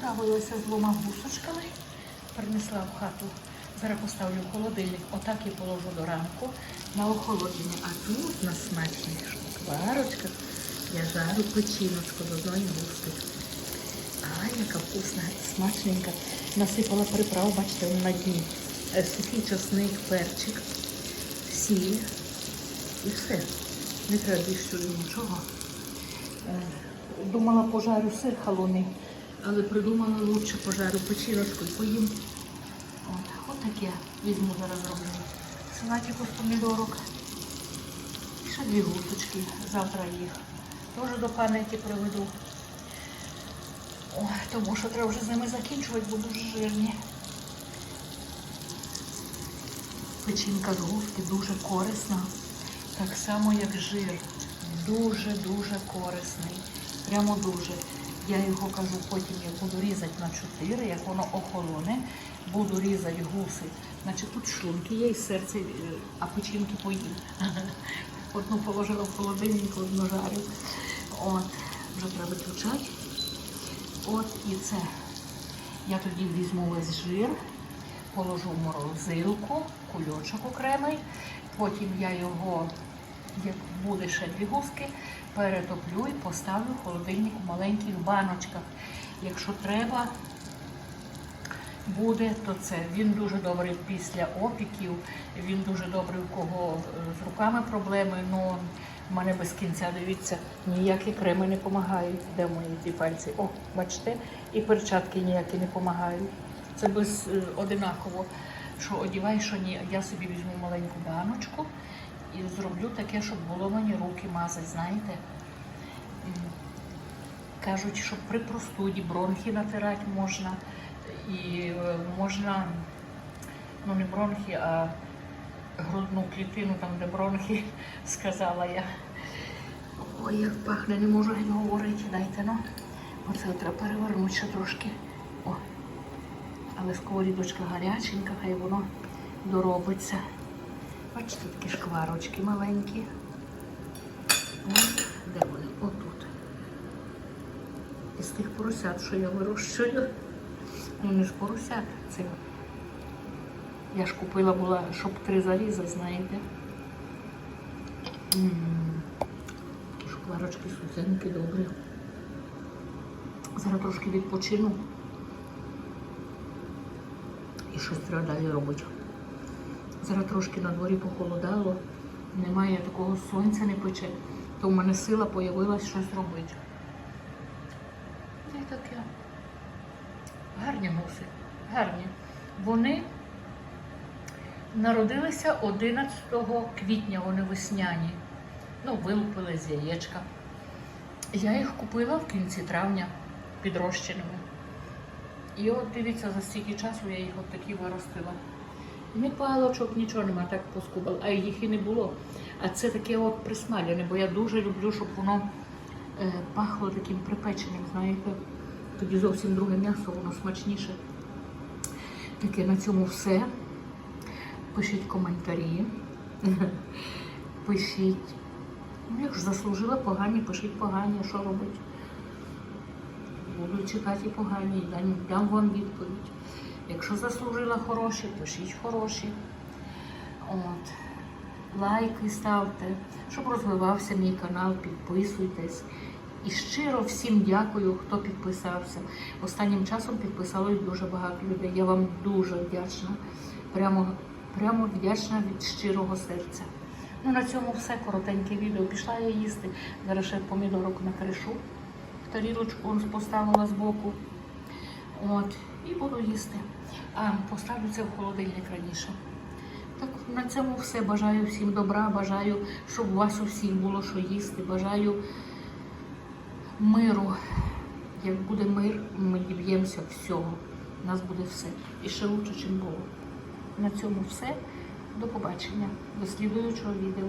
Справилася з двома гусочками, принесла в хату. Зараз поставлю в холодильник, отак і положу до ранку на охолодження. А тут на смачні шкварочка я жару печіночку з одної гуски. Ай, яка вкусна, смачненька. Насипала приправ, бачите, на дні. Е, Сухий чесник, перчик, сіль і все. Не треба більше нічого. Е, Думала, пожарю сир халуний, але придумала лучше пожарю печіночку і поїм. От, таке візьму зараз роблю. Салатику з помідорок. Ще дві гусочки. Завтра їх теж до пам'яті приведу. Ой, тому що треба вже з ними закінчувати, бо дуже жирні. Печінка з гуски дуже корисна. Так само, як жир. Дуже-дуже корисний. Прямо дуже. Я його кажу потім, як буду різати на 4, як воно охолоне, буду різати гуси. Значить тут шлунки є і серце, е, а печінки поїм. Одну положила в холодильник, одну жарю. От, вже треба виключати. От і це. Я тоді візьму весь жир, положу в морозилку, кульочок окремий. Потім я його, як буде ще дві гуски, перетоплю і поставлю в холодильник у маленьких баночках. Якщо треба буде, то це. Він дуже добрий після опіків, він дуже добрий, у кого е, з руками проблеми, але в мене без кінця, дивіться, ніякі креми не допомагають. Де мої ці пальці? О, бачите, і перчатки ніякі не допомагають. Це без е, одинаково, що одівай, що ні. Я собі візьму маленьку баночку і зроблю таке, щоб було мені руки мазати, знаєте. Кажуть, що при простуді бронхи натирати можна. І е, можна, ну не бронхи, а грудну клітину, там де бронхи, сказала я. Ой, як пахне, не можу геть говорити. Дайте ну. Оце треба перевернути ще трошки. О. Але сковорідочка гаряченька, хай воно доробиться. Бачите, такі шкварочки маленькі. Де вони? Отут. Із тих поросят, що я вирощую. Ну, не ж поросят, це. Я ж купила була, щоб три заліза, знаєте. Такі шоколадочки сухенькі, добрі. Зараз трошки відпочину. І щось треба далі робити. Зараз трошки на дворі похолодало, немає такого сонця не пече, то в мене сила появилась щось робити. І таке. Гарні гуси, гарні. Вони народилися 11 квітня, вони весняні. Ну, вилупили з яєчка. Я їх купила в кінці травня підрощеними. І от дивіться, за стільки часу я їх от такі виростила. Ні палочок, нічого нема, так поскубала, а їх і не було. А це таке от присмалене, бо я дуже люблю, щоб воно е, пахло таким припеченим, знаєте. Тоді зовсім друге м'ясо, воно смачніше. Таке на цьому все. Пишіть коментарі. Пишіть. Ну, як ж заслужила погані, пишіть погані, що робити? Буду читати і погані, дам вам відповідь. Якщо заслужила хороші, пишіть хороші. От. Лайки ставте, щоб розвивався мій канал, підписуйтесь. І щиро всім дякую, хто підписався. Останнім часом підписалось дуже багато людей. Я вам дуже вдячна. Прямо, прямо вдячна від щирого серця. Ну, на цьому все коротеньке відео. Пішла я їсти. Зараз ще помідорок накришу. Тарілочку поставила збоку. От, і буду їсти. Поставлю це в холодильник раніше. Так, на цьому все. Бажаю всім добра, бажаю, щоб у вас у всіх було що їсти. Бажаю миру. Як буде мир, ми діб'ємося всього. У нас буде все. І ще лучше, ніж було. На цьому все. До побачення. До слідуючого відео.